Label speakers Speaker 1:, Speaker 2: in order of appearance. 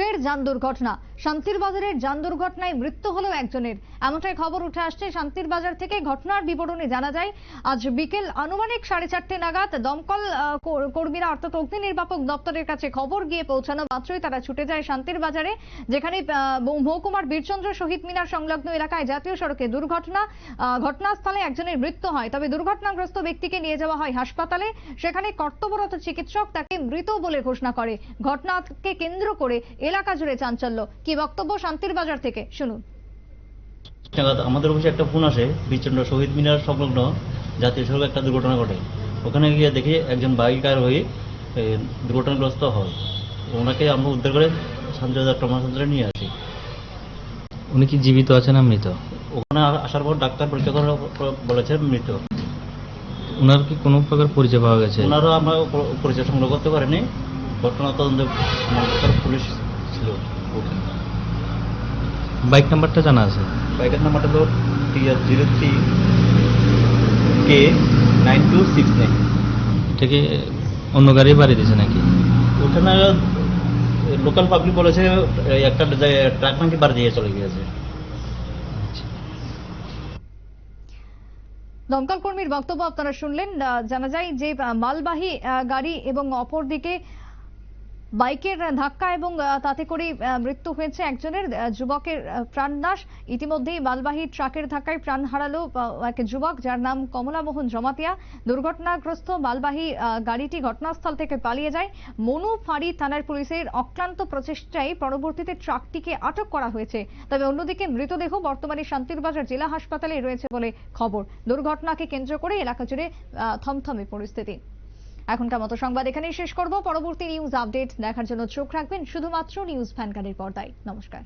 Speaker 1: ফের যান দুর্ঘটনা। শান্তির বাজারের যান দুর্ঘটনায় মৃত্যু হলো একজনের। এমনটাই খবর উঠে আসছে শান্তির বাজার থেকে। ঘটনার বিবরণে জানা যায়, আজ বিকেল আনুমানিক সাড়ে চারটে নাগাদ দমকল কর্মীরা অর্থাৎ অগ্নি নির্বাপক দপ্তরের কাছে খবর গিয়ে পৌঁছানো মাত্রই তারা ছুটে যায় শান্তির বাজারে যেখানে মহকুমার বীরচন্দ্র শহীদ মিনার সংলগ্ন এলাকায় জাতীয় সড়কে দুর্ঘটনা ঘটনাস্থলে একজনের মৃত্যু হয়। তবে দুর্ঘটনাগ্রস্ত ব্যক্তিকে নিয়ে যাওয়া হয় হাসপাতালে। সেখানে কর্তব্যরত চিকিৎসক তাকে মৃত বলে ঘোষণা করে। ঘটনাকে কেন্দ্র করে এলাকা জুড়ে চাঞ্চল্য। কি বক্তব্য শান্তির বাজার থেকে? শুনুন।
Speaker 2: আমাদের অফিসে একটা ফোন আসে বিচন্দ্র শহীদ মিনার সংলগ্ন জাতীয় সড়কে একটা দুর্ঘটনা ঘটে। ওখানে গিয়ে দেখি একজন বাইকার হয়ে দুর্ঘটনাগ্রস্ত হয়। ওনাকে আমরা উদ্ধার করে শান্তিবাজার ট্রমা সেন্টারে নিয়ে আসি।
Speaker 3: উনি কি জীবিত আছেন না মৃত?
Speaker 2: ওখানে আসার পর ডাক্তার পরীক্ষা করার পর বলেছে মৃত।
Speaker 3: ওনার কি কোনো প্রকার পরিচয় পাওয়া গেছে?
Speaker 2: ওনারও আমরা পরিচয় সংগ্রহ করতে পারিনি। ঘটনা তদন্ত পুলিশ ছিল ওখানে।
Speaker 3: বাইক নাম্বারটা জানা আছে?
Speaker 2: বাইকের নাম্বারটা হলো T R zero three K nine two six nine
Speaker 3: এটা কি অন্য গাড়ি বাড়ি দিয়েছে নাকি?
Speaker 2: ওখানে লোকাল পাবলিক বলেছে একটা যে- ট্রাক নাকি বাড়ি দিয়ে চলে গিয়েছে।
Speaker 1: দমকল কর্মীর বক্তব্য আপনারা শুনলেন। জানা যায় যে মালবাহী আহ, গাড়ি এবং অপরদিকে বাইকের ধাক্কা এবং তাতে করে মৃত্যু হয়েছে একজনের যুবকের প্রাণনাশ। ইতিমধ্যেই মালবাহী ট্রাকের ধাক্কায় প্রাণ হারালো এক যুবক যার নাম কমলা মোহন জমাতিয়া। দুর্ঘটনাগ্রস্ত মালবাহী গাড়িটি ঘটনাস্থল থেকে পালিয়ে যায়। মনু ফাঁড়ি থানার পুলিশের অক্লান্ত প্রচেষ্টায় পরবর্তীতে ট্রাকটিকে আটক করা হয়েছে। তবে অন্যদিকে মৃতদেহ বর্তমানে শান্তিরবাজার জেলা হাসপাতালে রয়েছে বলে খবর। দুর্ঘটনাকে কেন্দ্র করে এলাকা জুড়ে থমথমে পরিস্থিতি। এখনকার মতো সংবাদ এখানেই শেষ করব। পরবর্তী নিউজ আপডেট দেখার জন্য চোখ রাখবেন শুধুমাত্র নিউজ ভ্যানগাড়ির পর্দায়। নমস্কার।